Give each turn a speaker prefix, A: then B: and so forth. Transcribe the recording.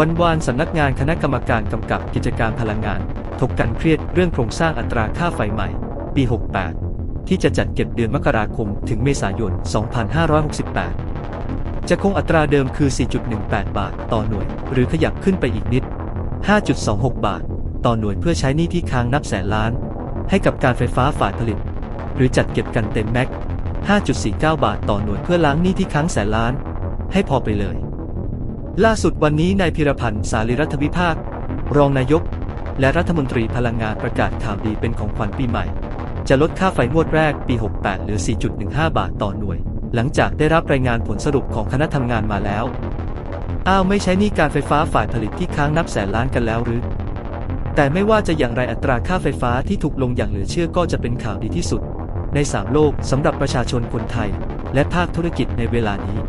A: วันวานสำนักงานคณะกรรมการกำกับกิจการพลังงาน ถกกันเครียดเรื่องโครงสร้างอัตราค่าไฟใหม่ ปี 68 ที่จะจัดเก็บเดือนมกราคมถึงเมษายน 2568 จะคงอัตราเดิมคือ 4.18 บาทต่อหน่วย หรือขยับขึ้นไปอีกนิด 5.26 บาท ต่อหน่วยเพื่อใช้หนี้ที่ค้างนับแสนล้าน ให้กับการไฟฟ้าฝ่ายผลิต หรือจัดเก็บกันเต็มแม็ก5.49 บาทต่อหน่วยเพื่อล้างหนี้ที่ค้างแสนล้าน ให้พอไปเลย ล่าสุดวันนี้นายพิรพันธ์สารีรัฐวิภาค รองนายก และรัฐมนตรีพลังงานประกาศข่าวดีเป็นของขวัญปีใหม่ จะลดค่าไฟงวดแรกปี 68 เหลือ 4.15 บาทต่อหน่วย หลังจากได้รับรายงานผลสรุปของคณะทำงานมาแล้ว อ้าวไม่ใช้นี่การไฟฟ้าฝ่ายผลิตที่ค้างนับแสนล้านกันแล้วหรือ แต่ไม่ว่าจะอย่างไรอัตราค่าไฟฟ้าที่ถูกลงอย่างเหลือเชื่อก็จะเป็นข่าวดีที่สุด ในสามโลกสำหรับประชาชนคนไทย และภาคธุรกิจในเวลานี้